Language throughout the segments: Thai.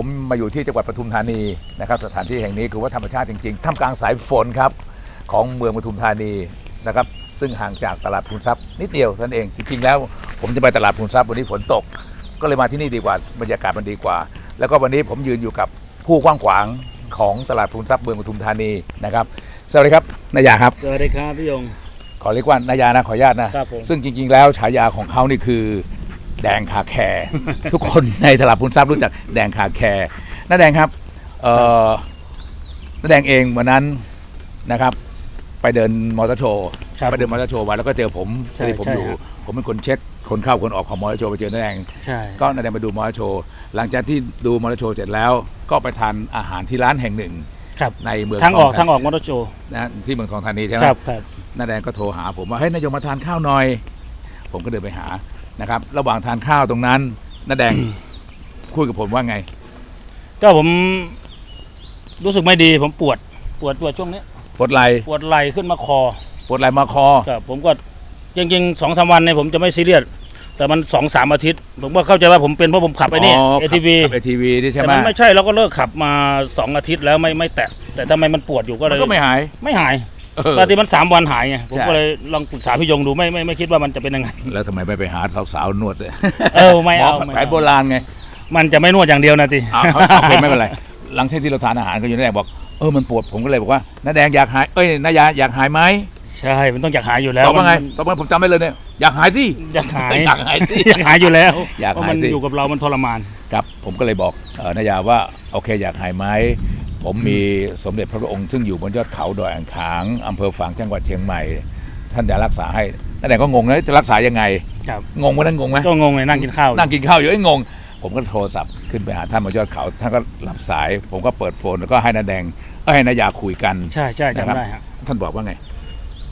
ผมมาอยู่ที่จังหวัดปทุมธานีนะครับสถานที่แห่งนี้คือว่าธรรมชาติจริงๆท่ามกลางสายฝนครับของเมืองปทุมธานีนะครับซึ่งห่างจากตลาดพูนทรัพย์นิดเดียวเท่านั้นเองจริงๆ แล้ว ผมจะไปตลาดพูนทรัพย์วันนี้ฝนตก ก็เลยมาที่นี่ดีกว่าบรรยากาศมันดีกว่า แล้วก็วันนี้ผมยืนอยู่กับผู้กว้างขวางของตลาดพูนทรัพย์เมืองปทุมธานีนะครับสวัสดีครับนายาครับสวัสดีครับพี่ยงขอเรียกว่านายานะขออนุญาตนะครับผมซึ่งจริงๆ แล้วฉายาของเขานี่คือ แดงคาแคร์ ทุกคนในตลาดพูนทรัพย์รู้จักแดงคาแคร์น้าแดงครับเอ่อน้าแดงเองวันนั้นนะครับ ไปเดินมอเตอร์โชว์ครับไปเดินมอเตอร์โชว์มาแล้วก็เจอผมใช่ที่ผมใช่อยู่ ครับ ผมเป็นคนเช็คคนเข้าคนออกของมอเตอร์โชว์ไปเจอน้าแดง ใช่ ก็น้าแดงไปดูมอเตอร์โชว์หลังจากที่ดูมอเตอร์โชว์เสร็จแล้ว ก็ไปทานอาหารที่ร้านแห่งหนึ่งครับ ในเมืองทางออกธทางออกมอเตอร์โชว์นะที่เมืองทองธานีใช่ไหม ครับครับ น้าแดงก็โทรหาผมว่าเฮ้ยนายยงมาทานข้าวหน่อย ผมก็เดินไปหา นะครับ ระหว่างทานข้าวตรงนั้นน้าแดง คุยกับผมว่าไง ก็ผมรู้สึกไม่ดี ผมปวด ปวดปวดช่วงนี้ ปวดไหล่ปวดไหล่ขึ้นมาคอ ปวดไหล่มาคอครับผมก็จริงๆสองสามวันเนี่ยผมจะไม่ซีเรียสแต่มันสองสามอาทิตย์ ผมก็เข้าใจว่าผมเป็นเพราะผมขับไอ้นี่เอทีวีเอทีวีนี่ใช่แต่ไหมมันไม่ใช่เราก็เลิกขับมาสองอาทิตย์แล้วไม่ไม่แตะแต่ทำไมมันปวดอยู่ก็เลมันยก็ไม่หาย ไม่หาย เออ ปกติมันสามวันหายไงผมใช่ ก็เลยลองปรึกษาพี่ยงดูไม่ไม่ไม่คิดว่ามันจะเป็นยังไง แล้วทำไมไม่ไปหาสาวๆนวดเลยเออไม่หมอเอาไม่แผนเอาโบราณไงมันจะไม่นวดอย่างเดียวนะทีอ่าเขาโอเคไม่เป็นไรหลังจากที่เราทานอาหารก็อยู่น้าแดงบอกเออมันปวดผมก็เลยบอกว่าน้าแดงอยากหายเอ้ยน้ายาอยากหายไหมใช่มันต้องอยากหายอยู่แล้วตอบว่าไงมันตอบว่าผมจำไม่เลยเนี่ยอยากหายสิอยากหายอยากหายสิอยากหายอยู่แล้วอยากเพราะหายมันสิ อยู่กับเรามันทรมาน ครับผมก็เลยบอกเออนายาว่าโอเคอยากหายไหม ผมมีสมเด็จพระองค์ซึ่งอยู่บนยอดเขาดอยอ่างขางอำเภอฝางจังหวัดเชียงใหม่ ท่านจะรักษาให้นั่นแหละก็งงนะจะรักษายังไงครับงงไหมนั่นงงไหมก็งงเลยนั่งกินข้าวอยู่นั่งกินข้าวอยู่ไอ้ยงง ผมก็โทรศัพท์ขึ้นไปหาท่านบนยอดเขาท่านก็รับสาย ผมก็เปิดโฟนแล้วก็ให้นาแดงเอ้ยให้นายาคุยกันใช่ใช่นะครับจำได้ฮะท่านบอกว่าไง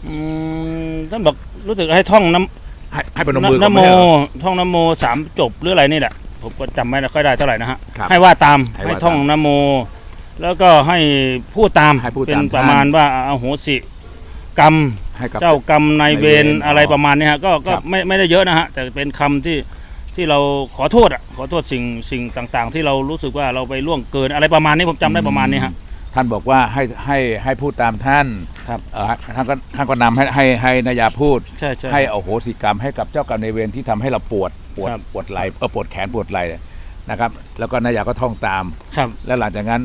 อืมท่านบอกรู้สึกให้ท่องน้ให้ให้พนมำมือก่อนน้ำโมไม่ใช่เหรอ ท่องน้ำโมสามจบหรืออะไรนี่แหละผมก็จำไม่ค่อยได้เท่าไหร่นะฮะครับให้ว่าตามให้ให้ว่าท่องตามน้ำโม แล้วก็ให้พูดตามให้พูดเป็ตานมประท่านมาณว่าอโหสิกรรม ให้กับ เจ้ากรรมนายเวรนายเวรอะไรประมาณนี้ฮะก็ก็ครับ ไม่ไม่ได้เยอะนะฮะแต่เป็นคำที่ที่เราขอโทษอะขอโทษสิ่งสิ่งต่างๆ ที่เรารู้สึกว่าเราไปล่วงเกินอะไรประมาณนี้ผมจำได้ประมาณนี้ฮะ ท่านบอกว่าให้ให้ให้พูดตามท่านครับ เอ่อท่านก็ท่านก็นำให้ให้ให้นายาพูด ใช่ใช่ ให้อโหสิกรรมให้กับเจ้ากรรมนายเวรที่ทำให้เราปวดปวดครับ ปวดไหล่เออปวดแขนปวดไหล่นะครับ แล้วก็นายาก็ท่องตาม ครับ แล้วหลังจากนั้น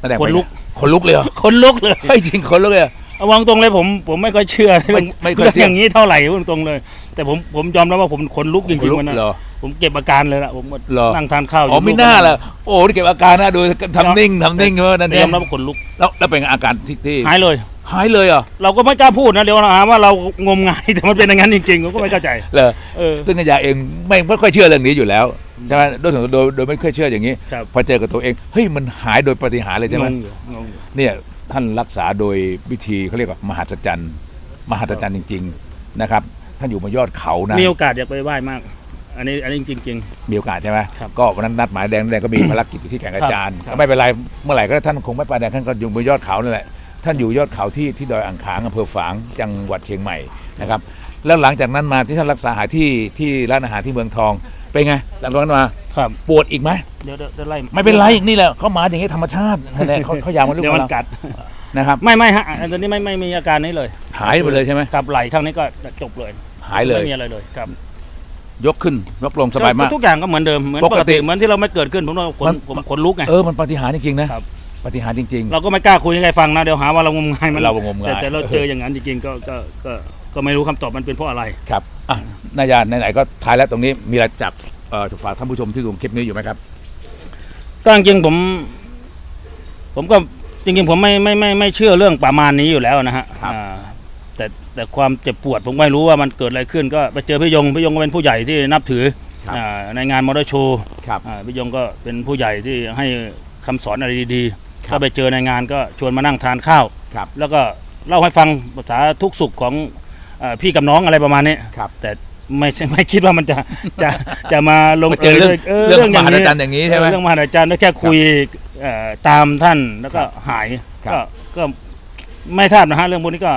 นาแดงขนลุกไปไหขนลุกเลยเหรอคนลุกเลยเฮ้ยจริงขนลุกเลยเหรอ เอาวางตรงเลยผมผมไม่ค่อยเชื่อไม่ไม่ค่อยเชื่อ รื่องอย่างนี้เท่าไหร่พูดตรงเลย แต่ผมผมยอมรับว่าผมขนลุกจขนริงลุกๆวันนั้นเหรอ ผมเก็บอาการเลยล่ะผมก็เหรอ นั่งทานข้าวอ๋อไม่น่าละโอ้นี่เก็บอาการนะดูทำนิ่งทำนิ่งเออนั่นเอยองมรับว่าขนลุกแล้วแล้วเป็นไงอาการที่ที่หายเลย หายเลยเหรอเราก็ไม่กล้าพูดนะเดี๋ยวหาว่าเรางมงายแต่มันเป็นอย่างนั้นจริงๆผมก็ไม่เข้าใจ เหรอเออซึ่งนายาเองไม่ไม่ค่อยเชื่อเรื่องนี้อยู่แล้ว ใช่ไหมโดยส่วนตัวโดยโดยไม่ค่อยเชื่ออย่างนี้ ครับ พอเจอกับตัวเองเฮ้ยมันหายโดยปาฏิหารย์เลยใช่ไหมงงอยู่งงอยู่ เนี่ยท่านรักษาโดยวิธีเขาเรียกว่ามหัศจรรย์มหัศจรรย์จริง ๆนะครับ ท่านอยู่บนยอดเขานะ มีโอกาสอยากไปไหว้มาก อันนี้อันนี้จริง มีโอกาสใช่ไหมครับก็วันนั้นนัดหมายแดงแดงก็มี ภารกิจอยู่ที่แก่งกระจานครับ ก็ไม่เป็นไรเมื่อไหร่ก็ท่านคงไม่ไปแดงท่านก็อยู่บนยอดเขานั่นแหละท่านอยู่ยอดเขาที่ที่ดอยอ่างขางอำเภอฝางจังหวัดเชียงใหม่นะครับแล้วหลังจากนั้นมาที่ท่านรักษาหายที่ที่ร้านอาหารที่เมืองทอง เป็นไงหลังจากนั้นมาๆครับ ปวดอีกไหมเดี๋ยวเดี๋ยวเดี๋ยวไล่ไม่เป็นไรนี่แหละเขามาอย่างนี้ธรรมชาตินั่นแหละเขาเขาอยากมาลูกเดี๋ยวมันเรากัด นะครับ ไม่ไม่ฮะอันนี้ไม่ไม่มีอาการนี้เลยหายไปเลยใช่ไหมครับไหลข้างนี้ก็จบเลยหายเลย ไม่มีอะไรเลยครับยกขึ้นยกลงสบายมาก ทุกอย่างก็เหมือนเดิมเหมือนปปกกติติเหมือนที่เราไม่เกิดขึ้นผมว่าขมัน นผมขนลุกไง เออมันปาฏิหารย์จริงๆนะครับ ปาฏิหารย์จริง เราก็ไม่กล้าคุยให้ใครฟังนะเดี๋ยวหาว่าเรางมงายมันเรางมงาย แต่แต่เราเจออย่างนั้นจริงๆก็ก็ก็ก็ไม่รู้คำตอบมันเป็นเพราะอะไร ๆ ครับ อะนายาไหนๆก็ท้ายแล้วตรงนี้มีอะไรจับเอ่อจะฝากท่านผู้ชมที่ดูคลิปนี้อยู่ไหมครับก็จริงๆผม ผมก็จริงๆผมไม่ไม่ไม่ไม่เชื่อเรื่องประมาณนี้อยู่แล้วนะฮะครับอ่าแต่แต่ความเจ็บปวดผมไม่รู้ว่ามันเกิดอะไรขึ้น ก็ไปเจอพี่ยงพี่ยงก็เป็นผู้ใหญ่ที่นับถือครับอ่าในงานมอเตอร์โชว์ครับอ่าพี่ยงก็เป็นผู้ใหญ่ที่ให้คำสอนอะไรดีๆครับก็ไปเจอในงานก็ชวนมานั่งทานข้าวครับแล้วก็เล่าให้ฟังภาษาทุกข์สุขของ เออพี่กับน้องอะไรประมาณนี้ครับ แต่ไม่ใช่ไม่คิดว่ามันจะจะจะมาลงมาเจอเรื่องเออเรื่องอย่างมหัศนี้จรรย์อย่างนี้ใช่ไหมเรื่องมหัศจรรย์แล้วแค่คุยเอ่อตามท่านแล้วก็หายครับ ก็ก็ไม่ทราบนะฮะเรื่องพวกนี้ก็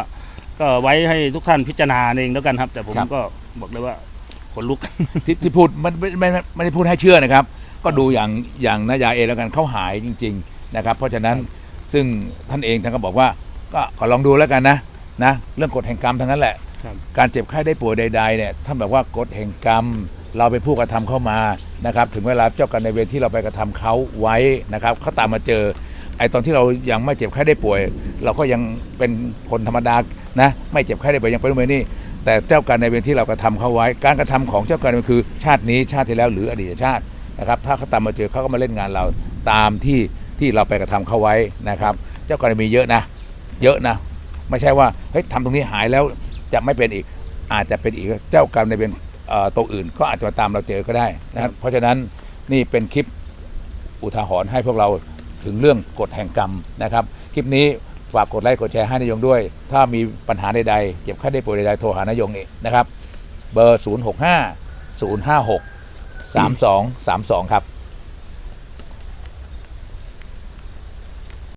ก็ไว้ให้ทุกท่านพิจารณาเองแล้วกันครับ แต่ผมก็บอกเลยว่าขนลุก ที่ที่พูดมันไม่ไม่ไม่ไม่ได้พูดให้เชื่อนะครับ ก็ดูอย่างอย่างนายาเองแล้วกันเขาหายจริง ๆนะครับ เพราะฉะนั้นซึ่งท่านเองท่านก็บอกว่าก็ก็ลองดูแล้วกันนะนะ เรื่องกฎแห่งกรรมทั้งนั้นแหละครับ การเจ็บไข้ได้ป่วยใดๆเนี่ยท่านบอกว่ากฎแห่งกรรม เราเป็นผู้กระทำเข้ามานะครับ ถึงเวลาเจ้ากรรมในเวรที่เราไปกระทำเขาไว้นะครับเขาตามมาเจอไอ้ตอนที่เรายังไม่เจ็บไข้ได้ป่วย เราก็ยังเป็นคนธรรมดานะไม่เจ็บไข้ได้ป่วยยังเป็นไม่นี่แต่เจ้ากรรมในเวรที่เรากระทำเขาไว้ การกระทำของเจ้ากรรมนคือ ชาตินี้ชาติที่แล้วหรืออดีตชาตินะครับถ้าเขาตามมาเจอเขาก็มาเล่นงานเราตามที่ที่เราไปกระทำเขาไว้นะครับ เจ้ากรรมนารมีเยอะนะ เยอะนะ ไม่ใช่ว่าเฮ้ยทำตรงนี้หายแล้ว จะไม่เป็นอีกอาจจะเป็นอีกเจ้ากรรมในายเวรเอ่อตัวอื่น ก็อาจจะมาตามเราเจอก็ได้นะครับเพราะฉะนั้นนี่เป็นคลิปอุทาหรณ์ให้พวกเราถึงเรื่องกฎแห่งกรรมนะครับ คลิปนี้ฝากกดไลค์กดแชร์ให้นายงด้วย ถ้ามีปัญหาใดๆเจ็บไข้ได้ป่วยใดๆโทรหานายงนี่นะครับ เบอร์ 065 056 3232 ครับ